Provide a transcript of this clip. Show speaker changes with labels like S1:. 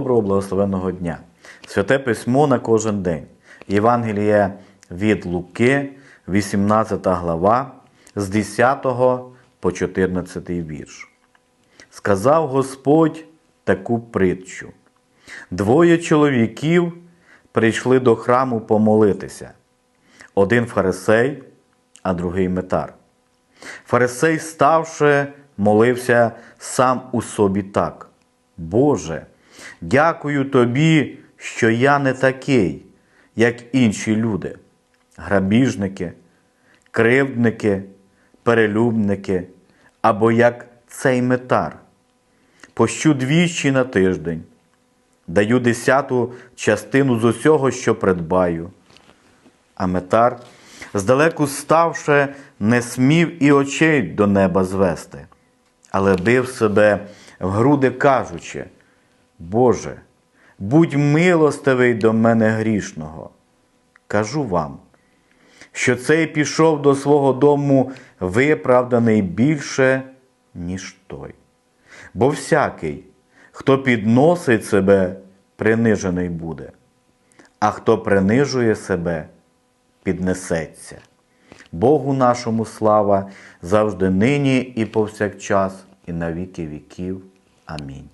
S1: Доброго благословенного дня. Святе письмо на кожен день. Євангеліє від Луки, 18 глава, з 10 по 14 вірш. Сказав Господь таку притчу. Двоє чоловіків прийшли до храму помолитися. Один фарисей, а другий метар. Фарисей, ставши, молився сам у собі так. Боже, дякую тобі, що я не такий, як інші люди, грабіжники, кривдники, перелюбники, або як цей метар. Пощу двічі на тиждень, даю десяту частину з усього, що придбаю. А метар, здалеку ставши, не смів і очей до неба звести, але бив себе в груди, кажучи: Боже, будь милостивий до мене грішного. Кажу вам, що цей пішов до свого дому виправданий більше, ніж той. Бо всякий, хто підносить себе, принижений буде, а хто принижує себе, піднесеться. Богу нашому слава завжди нині і повсякчас, і на віки віків. Амінь.